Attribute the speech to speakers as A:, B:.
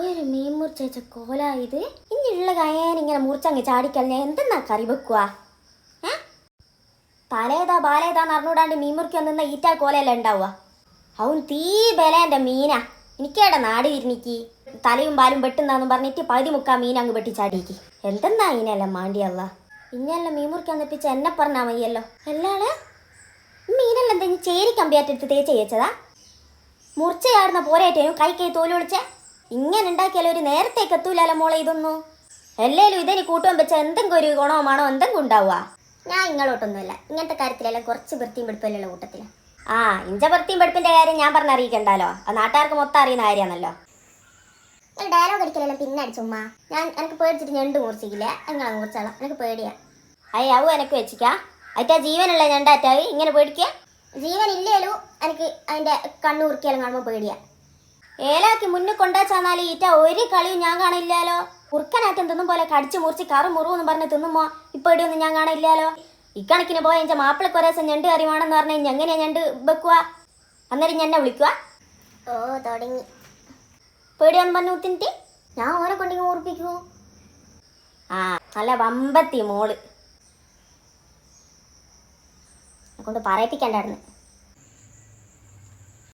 A: ഒരു മീൻ മുറിച്ച കോലായത് ഇനിയുള്ള കയ്യാൻ ഇങ്ങനെ മുറിച്ചങ്ങ് ചാടിക്കഴിഞ്ഞാൽ എന്തെന്നാ കറി വെക്കുക തലേതാ ബാലേതാന്ന് അറിഞ്ഞൂടാണ്ട് മീൻ മുറിക്കാൻ നിന്ന ഈറ്റ കോലയല്ല ഉണ്ടാവുക? അവൻ തീ ബല എന്റെ മീനാ. എനിക്കേടെ നാട് തിരിഞ്ഞിക്ക്. തലയും പാലും വെട്ടുന്നാന്നും പറഞ്ഞിട്ട് പകുതി മുക്കാ മീൻ അങ്ങ് വെട്ടി ചാടിക്ക് എന്തെന്നാ ഇനല്ല മാണ്ടിയല്ല? ഇങ്ങനെല്ലാം മീൻ മുറിക്കാൻ തെപ്പിച്ച് എന്നെ പറഞ്ഞാൽ മതിയല്ലോ. അല്ലാതെ മീനെല്ലാം എന്തെങ്കിലും ചേരി കമ്പിയാട്ടെടുത്ത് തേച്ച് വെച്ചതാ മുറിച്ചയാടുന്ന കൈ കൈ തോൽ വിളിച്ചേ. ഇങ്ങനെ ഉണ്ടാക്കിയാലും ഒരു നേരത്തേക്ക് എത്തൂലല്ലോ മോളെ ഇതൊന്നും? എല്ലേലും ഇതിന് കൂട്ടുവാൻ വെച്ച എന്തെങ്കിലും ഒരു ഗുണവുമാണോ? മാണോ എന്തെങ്കിലും ഉണ്ടാവുക ഞാൻ ഇങ്ങോട്ടൊന്നുമില്ല ഇങ്ങനത്തെ കാര്യത്തിലെല്ലാം കുറച്ച് വൃത്തിയും പിടിപ്പല്ലുള്ള കൂട്ടത്തിൽ. ആ ഇഞ്ച വൃത്തിയും പിടിപ്പിന്റെ കാര്യം ഞാൻ പറഞ്ഞ അറിയിക്കണ്ടല്ലോ അത് നാട്ടുകാർക്ക് മൊത്തം അറിയുന്ന കാര്യമാണല്ലോ. ഡയലോഗ് അടിക്കലല്ല പിന്നെ അടിച്ചുമ്മ ഞാൻ എനിക്ക് പേടിച്ചിട്ട് ഞണ്ട് മുറിച്ചിക്കില്ല അങ്ങനെ മുറിച്ചോളാം. എനിക്ക് പേടിയാ. അയ്യാവൂ എനിക്ക് വെച്ചിക്കാ. അറ്റാ ജീവനുള്ള ഞണ്ടാറ്റായി ഇങ്ങനെ പേടിക്കുക ജീവൻ ഇല്ലേലു എനിക്ക് അതിന്റെ കണ്ണു കുറിക്കാലും കാണുമ്പോൾ പേടിയാ. ഏലാക്കി മുന്നിൽ കൊണ്ടാച്ചാൽ ഈറ്റ ഒരു കളിയും ഞാൻ കാണില്ലല്ലോ ഉറുക്കനാറ്റം തിന്നും പോലെ കടിച്ചു മുറിച്ച് കറു മുറിവെന്ന് പറഞ്ഞ് തിന്നുമോ? ഇപ്പൊ ഇടിയൊന്നും ഞാൻ കാണില്ലാലോ? ഇക്കണക്കിന് പോയ എന്റെ മാപ്പിളക്ക് ഒരേ ദിവസം ഞണ്ട് കറിവാണെന്ന് പറഞ്ഞ എങ്ങനെയാ ഞണ്ട് വെക്കുക അന്നേരം ഞാൻ എന്നെ വിളിക്കുക ഓ തുടങ്ങി. പേടിയാന്ന് പറഞ്ഞു തിന്നിട്ട് ഞാൻ ഓരെ കൊണ്ടെങ്കിൽ ഓർപ്പിക്കൂ ആ നല്ല വമ്പത്തി മോൾ. കൊണ്ട് പറയിപ്പിക്കണ്ടായിരുന്നു.